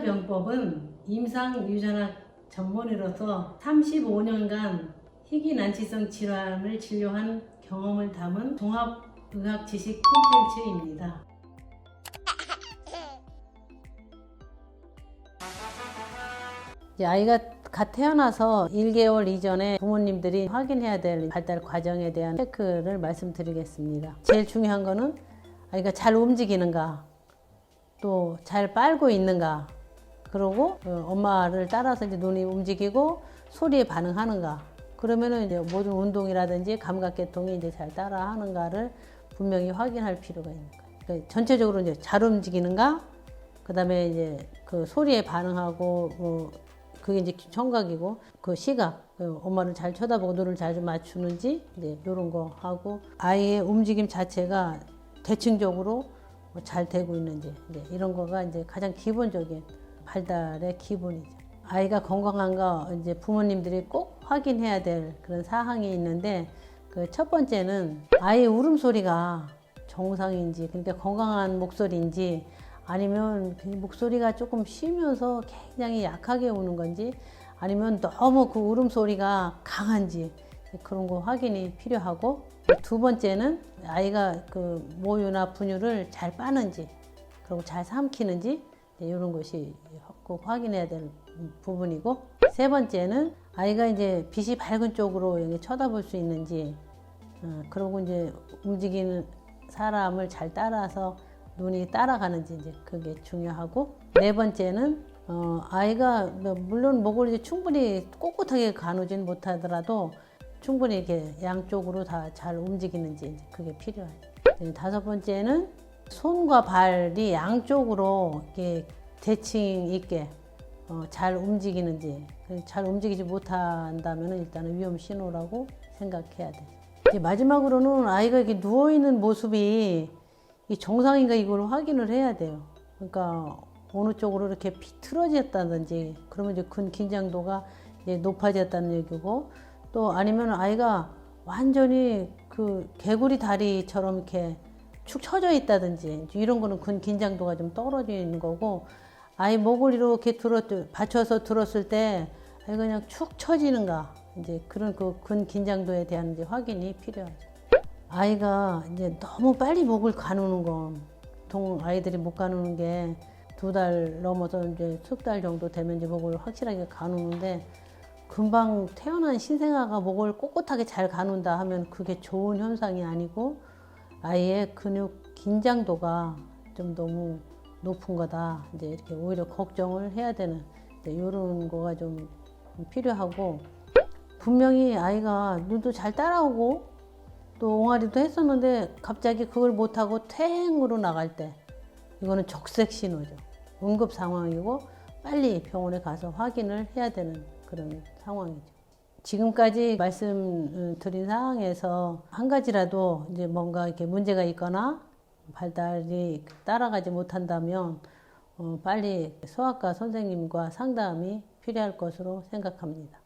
병법은 임상 유전학 전문의로서 35년간 희귀 난치성 질환을 진료한 경험을 담은 종합 의학 지식 콘텐츠입니다. 아이가 갓 태어나서 1개월 이전에 부모님들이 확인해야 될 발달 과정에 대한 체크를 말씀드리겠습니다. 제일 중요한 거는 아이가 잘 움직이는가, 또 잘 빨고 있는가, 그리고 어, 엄마를 따라서 이제 눈이 움직이고 소리에 반응하는가. 그러면은 이제 모든 운동이라든지 감각계통이 이제 잘 따라하는가를 분명히 확인할 필요가 있는 거예요. 그러니까 전체적으로 이제 잘 움직이는가, 그 다음에 이제 그 소리에 반응하고, 어, 그게 이제 청각이고, 그 시각, 그 엄마를 잘 쳐다보고 눈을 잘 좀 맞추는지, 이제 이런 거 하고, 아이의 움직임 자체가 대칭적으로 뭐잘 되고 있는지, 이런 거가 이제 가장 기본적인 발달의 기본이죠. 아이가 건강한가 이제 부모님들이 꼭 확인해야 될 그런 사항이 있는데 그 첫 번째는 아이의 울음소리가 정상인지 그러니까 건강한 목소리인지 아니면 그 목소리가 조금 쉬면서 굉장히 약하게 우는 건지 아니면 너무 그 울음소리가 강한지 그런 거 확인이 필요하고 두 번째는 아이가 그 모유나 분유를 잘 빠는지 그리고 잘 삼키는지 이런 것이 꼭 확인해야 될 부분이고 세 번째는 아이가 이제 빛이 밝은 쪽으로 이렇게 쳐다볼 수 있는지 어, 그리고 이제 움직이는 사람을 잘 따라서 눈이 따라가는지 이제 그게 중요하고 네 번째는 어, 아이가 뭐 물론 목을 이제 충분히 꼿꼿하게 가누진 못하더라도 충분히 이렇게 양쪽으로 다 잘 움직이는지 그게 필요해요. 네, 다섯 번째는 손과 발이 양쪽으로 이렇게 대칭 있게 어, 잘 움직이는지 잘 움직이지 못한다면 일단은 위험 신호라고 생각해야 돼. 마지막으로는 아이가 이렇게 누워 있는 모습이 이 정상인가 이걸 확인을 해야 돼요. 그러니까 어느 쪽으로 이렇게 비틀어졌다든지 그러면 이제 근 긴장도가 이제 높아졌다는 얘기고 또 아니면 아이가 완전히 그 개구리 다리처럼 이렇게 축 처져 있다든지 이런 거는 근 긴장도가 좀 떨어져 있는 거고 아이 목을 이렇게 들었 받쳐서 들었을 때 아이 그냥 축 처지는가 이제 그런 그 근 긴장도에 대한 이제 확인이 필요하죠. 아이가 이제 너무 빨리 목을 가누는 건 보통 아이들이 못 가누는 게 두 달 넘어서 이제 석 달 정도 되면 이제 목을 확실하게 가누는데 금방 태어난 신생아가 목을 꼿꼿하게 잘 가눈다 하면 그게 좋은 현상이 아니고 아이의 근육 긴장도가 좀 너무 높은 거다. 이제 이렇게 오히려 걱정을 해야 되는 이런 거가 좀 필요하고 분명히 아이가 눈도 잘 따라오고 또 옹알이도 했었는데 갑자기 그걸 못하고 퇴행으로 나갈 때 이거는 적색 신호죠. 응급 상황이고 빨리 병원에 가서 확인을 해야 되는 그런 상황이죠. 지금까지 말씀드린 사항에서 한 가지라도 이제 뭔가 이렇게 문제가 있거나 발달이 따라가지 못한다면 어, 빨리 소아과 선생님과 상담이 필요할 것으로 생각합니다.